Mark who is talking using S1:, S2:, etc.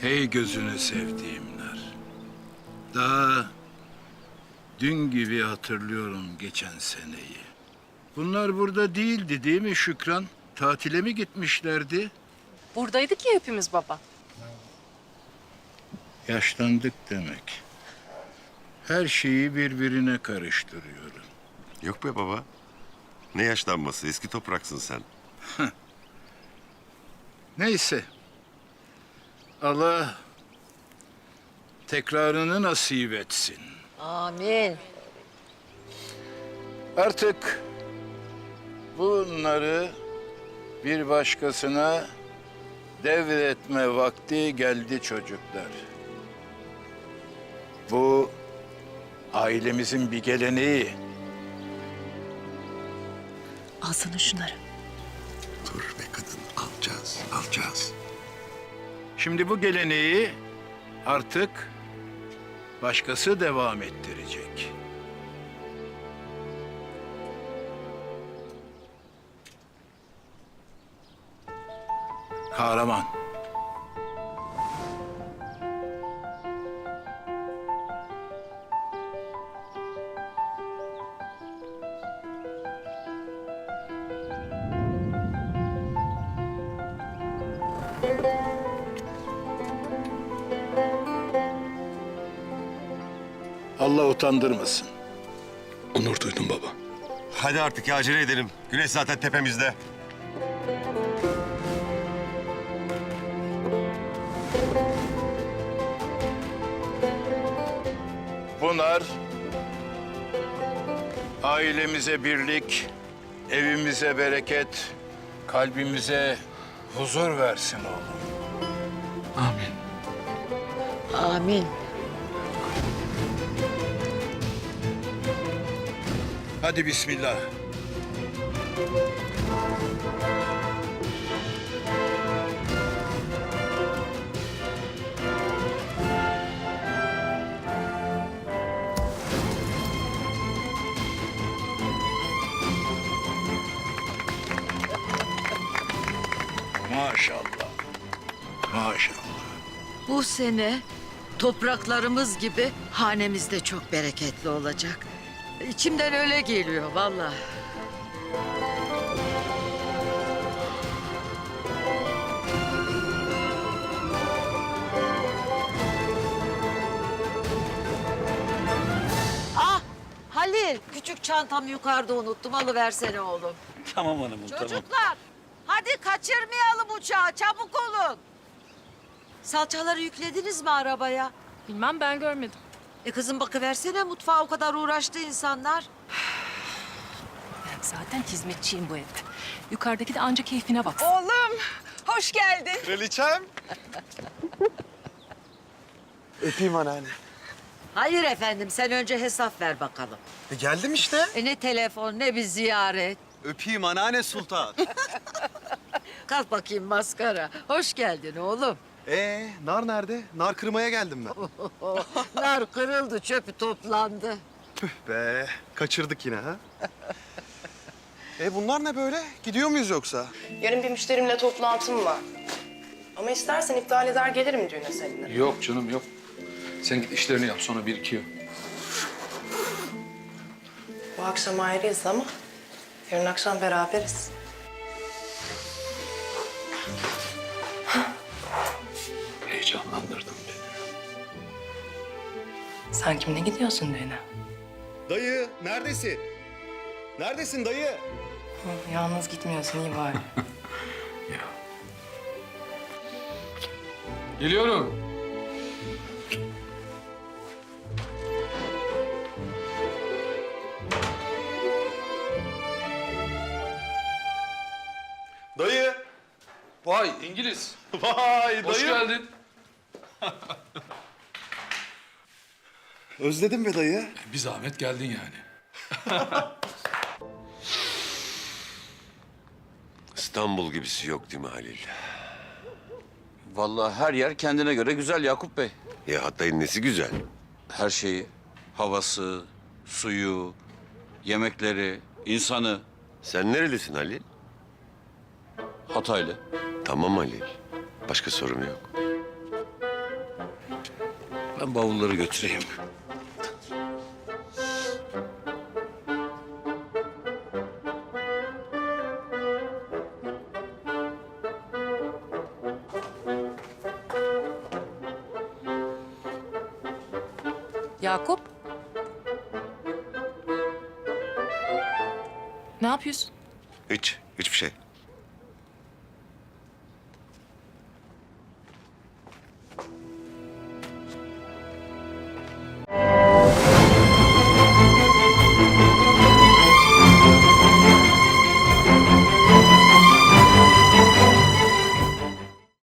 S1: Hey gözünü sevdiğimler. Daha dün gibi hatırlıyorum geçen seneyi. Bunlar burada değildi değil mi Şükran? Tatile mi gitmişlerdi?
S2: Buradaydık ya hepimiz baba.
S1: Yaşlandık demek. Her şeyi birbirine karıştırıyorum.
S3: Yok be baba. Ne yaşlanması? Eski topraksın sen.
S1: Neyse. Allah tekrarını nasip etsin.
S4: Amin.
S1: Artık bunları bir başkasına devretme vakti geldi çocuklar. Bu ailemizin bir geleneği.
S4: Alsana şunları.
S3: Dur be kadın. Alacağız, alacağız.
S1: Şimdi bu geleneği artık başkası devam ettirecek. Kahraman. Allah utandırmasın.
S5: Onur duydum baba.
S3: Hadi artık ya acele edelim. Güneş zaten tepemizde.
S1: Bunlar ailemize birlik, evimize bereket, kalbimize huzur versin oğlum.
S5: Amin.
S4: Amin.
S1: Hadi bismillah. Maşallah. Maşallah.
S4: Bu sene topraklarımız gibi hanemiz de çok bereketli olacak. İçimden öyle geliyor vallahi. Ah Halil küçük çantamı yukarıda unuttum alıversene oğlum.
S5: Tamam hanımım
S4: Çocuklar hadi kaçırmayalım uçağı çabuk olun. Salçaları yüklediniz mi arabaya?
S2: Bilmem ben görmedim.
S4: E kızım bakıversene mutfağa o kadar uğraştı insanlar.
S2: Zaten hizmetçiyim bu evde. Yukarıdaki de anca keyfine baksın.
S6: Oğlum, hoş geldin.
S7: Kraliçem. Öpeyim anneanne.
S4: Hayır efendim sen önce hesap ver bakalım.
S7: E geldim işte.
S4: E ne telefon ne bir ziyaret.
S7: Öpeyim anneanne sultan.
S4: Kalk bakayım maskara. Hoş geldin oğlum.
S7: Ee, nar nerede? Nar kırmaya geldim ben.
S4: Nar kırıldı çöpü toplandı.
S7: Tüh be, kaçırdık yine ha. E bunlar ne böyle? Gidiyor muyuz yoksa?
S6: Yarın bir müşterimle toplantım var. Ama istersen iptal eder gelirim düğüne seninle.
S5: Yok canım yok. Sen git işlerini yap sonra birikiyor.
S6: Bu akşam ayrıyız ama yarın akşam beraberiz. Sen kimle gidiyorsun düğüne?
S7: Dayı, neredesin? Neredesin dayı?
S6: Hı, yalnız gitmiyorsun iyi bari.
S5: Geliyorum.
S7: Dayı.
S5: Vay İngiliz.
S7: Vay
S5: Hoş
S7: dayı.
S5: geldin.
S7: Özledim be dayı.
S5: Bir zahmet geldin yani.
S3: İstanbul gibisi yok değil mi Halil?
S8: Vallahi her yer kendine göre güzel Yakup Bey.
S3: Ya Hatay'ın nesi güzel?
S8: Her şeyi, havası, suyu, yemekleri, insanı.
S3: Sen nerelisin Halil?
S8: Hataylı.
S3: Tamam Halil. Başka sorum yok.
S1: Ben bavulları götüreyim.
S2: Yakup. Ne yapıyorsun?
S3: Hiç, hiçbir şey.